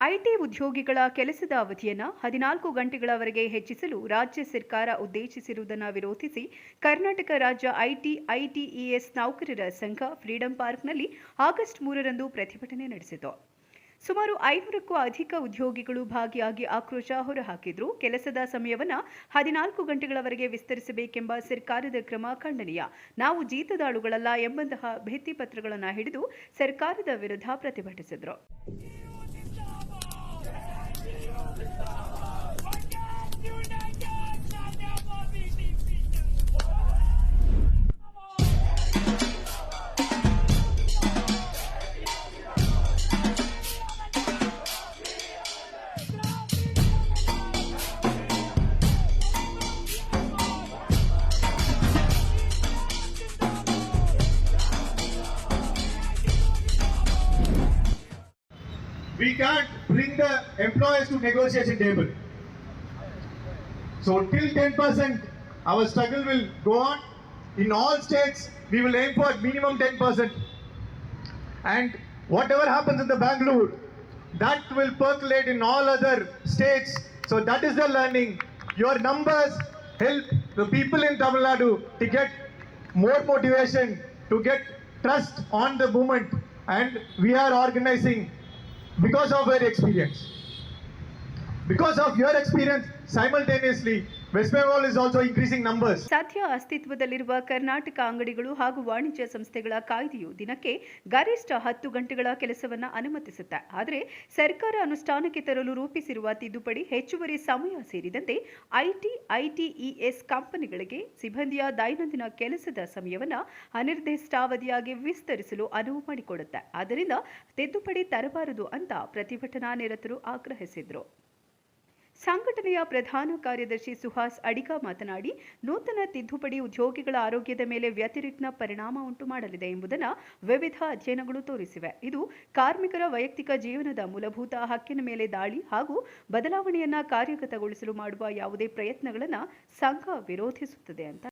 IT ಉದ್ಯೋಗಿಗಳ ಕೆಲಸದ ಅವಧಿಯನ್ನು ಹದಿನಾಲ್ಕು ಗಂಟೆಗಳವರೆಗೆ ಹೆಚ್ಚಿಸಲು ರಾಜ್ಯ ಸರ್ಕಾರ ಉದ್ದೇಶಿಸಿರುವುದನ್ನು ವಿರೋಧಿಸಿ ಕರ್ನಾಟಕ ರಾಜ್ಯ ಐಟಿ, ಐಟಿಇಎಸ್ ನೌಕರರ ಸಂಘ ಫ್ರೀಡಂ ಪಾರ್ಕ್ನಲ್ಲಿ ಆಗಸ್ಟ್ ಮೂರರಂದು ಪ್ರತಿಭಟನೆ ನಡೆಸಿತು. ಸುಮಾರು ಐನೂರಕ್ಕೂ ಅಧಿಕ ಉದ್ಯೋಗಿಗಳು ಭಾಗಿಯಾಗಿ ಆಕ್ರೋಶ ಹೊರಹಾಕಿದ್ರು. ಕೆಲಸದ ಸಮಯವನ್ನು ಹದಿನಾಲ್ಕು ಗಂಟೆಗಳವರೆಗೆ ವಿಸ್ತರಿಸಬೇಕೆಂಬ ಸರ್ಕಾರದ ಕ್ರಮ ಖಂಡನೀಯ. ನಾವು ಜೀತದಾಳುಗಳಲ್ಲ ಎಂಬಂತಹ ಭಿತ್ತಿಪತ್ರಗಳನ್ನು ಹಿಡಿದು ಸರ್ಕಾರದ ವಿರುದ್ಧ ಪ್ರತಿಭಟಿಸಿದರು. We can't bring the employers to negotiation table. So till 10%, our struggle will go on. In all states, we will aim for minimum 10%. And whatever happens in the Bangalore, that will percolate in all other states. So that is the learning. Your numbers help the people in Tamil Nadu to get more motivation, to get trust on the movement. And we are organizing because of your experience. Because of your experience, simultaneously, ಸದ್ಯ ಅಸ್ತಿತ್ವದಲ್ಲಿರುವ ಕರ್ನಾಟಕ ಅಂಗಡಿಗಳು ಹಾಗೂ ವಾಣಿಜ್ಯ ಸಂಸ್ಥೆಗಳ ಕಾಯ್ದೆಯು ದಿನಕ್ಕೆ ಗರಿಷ್ಠ ಹತ್ತು ಗಂಟೆಗಳ ಕೆಲಸವನ್ನು ಅನುಮತಿಸುತ್ತೆ. ಆದರೆ ಸರ್ಕಾರ ಅನುಷ್ಠಾನಕ್ಕೆ ತರಲು ರೂಪಿಸಿರುವ ತಿದ್ದುಪಡಿ ಹೆಚ್ಚುವರಿ ಸಮಯ ಸೇರಿದಂತೆ ಐಟಿ ಐಟಿಇಎಸ್ ಕಂಪನಿಗಳಿಗೆ ಸಿಬ್ಬಂದಿಯ ದೈನಂದಿನ ಕೆಲಸದ ಸಮಯವನ್ನು ಅನಿರ್ದಿಷ್ಟಾವಧಿಯಾಗಿ ವಿಸ್ತರಿಸಲು ಅನುವು ಮಾಡಿಕೊಡುತ್ತೆ. ಆದ್ದರಿಂದ ತಿದ್ದುಪಡಿ ತರಬಾರದು ಅಂತ ಪ್ರತಿಭಟನಾ ನಿರತರು ಆಗ್ರಹಿಸಿದ್ರು. ಸಂಘಟನೆಯ ಪ್ರಧಾನ ಕಾರ್ಯದರ್ಶಿ ಸುಹಾಸ್ ಅಡಿಗ ಮಾತನಾಡಿ, ನೂತನ ತಿದ್ದುಪಡಿ ಉದ್ಯೋಗಿಗಳ ಆರೋಗ್ಯದ ಮೇಲೆ ವ್ಯತಿರಿಕ್ತ ಪರಿಣಾಮ ಉಂಟು ಮಾಡಲಿದೆ ಎಂಬುದನ್ನು ವಿವಿಧ ಅಧ್ಯಯನಗಳು ತೋರಿಸಿವೆ. ಇದು ಕಾರ್ಮಿಕರ ವೈಯಕ್ತಿಕ ಜೀವನದ ಮೂಲಭೂತ ಹಕ್ಕಿನ ಮೇಲೆ ದಾಳಿ ಹಾಗೂ ಬದಲಾವಣೆಯನ್ನ ಕಾರ್ಯಗತಗೊಳಿಸಲು ಮಾಡುವ ಯಾವುದೇ ಪ್ರಯತ್ನಗಳನ್ನು ಸಂಘ ವಿರೋಧಿಸುತ್ತದೆ ಅಂತ.